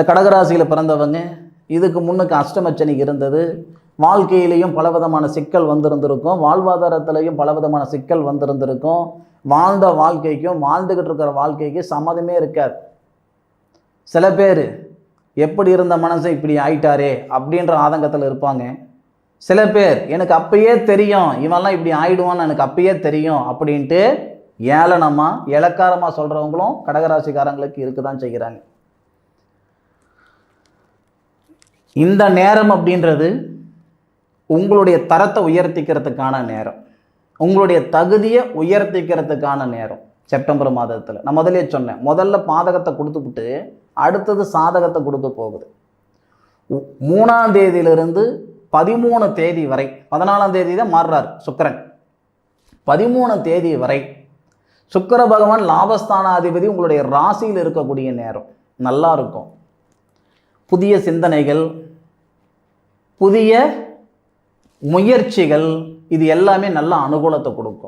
இந்த கடகராசியில் பிறந்தவங்க இதுக்கு முன்னுக்கு அஷ்டமச்சனி இருந்தது. வாழ்க்கையிலையும் பலவிதமான சிக்கல் வந்திருந்திருக்கும். வாழ்வாதாரத்திலையும் பலவிதமான சிக்கல் வந்திருந்திருக்கும். வாழ்ந்த வாழ்க்கைக்கும் வாழ்ந்துக்கிட்டு இருக்கிற வாழ்க்கைக்கு சம்மதமே இருக்காது. சில பேர் எப்படி இருந்த மனசு இப்படி ஆயிட்டாரே? அப்படின்ற ஆதங்கத்தில் இருப்பாங்க. சில பேர் எனக்கு அப்பயே தெரியும் இவன்லாம் இப்படி ஆயிடுவான்னு எனக்கு அப்பயே தெரியும் அப்படின்ட்டு ஏளனமாக இலக்காரமாக சொல்கிறவங்களும் கடகராசிக்காரங்களுக்கு இருக்க தான் செய்கிறாங்க. இந்த நேரம் அப்படின்றது உங்களுடைய தரத்தை உயர்த்திக்கிறதுக்கான நேரம். உங்களுடைய தகுதியை உயர்த்திக்கிறதுக்கான நேரம். செப்டம்பர் மாதத்தில். நான் முதலே சொன்னேன். முதல்ல பாதகத்தை கொடுத்துவிட்டு அடுத்தது சாதகத்தை கொடுக்க போகுது. மூணாம் தேதியிலிருந்து பதிமூணு தேதி வரை பதினாலாம் தேதி தான் மாறுறார் சுக்கரன். பதிமூணு தேதி வரை சுக்கிர பகவான் லாபஸ்தானாதிபதி உங்களுடைய ராசியில் இருக்கக்கூடிய நேரம். நல்லா இருக்கும். புதிய சிந்தனைகள் புதிய முயற்சிகள் இது எல்லாமே நல்ல அனுகூலத்தை கொடுக்கும்.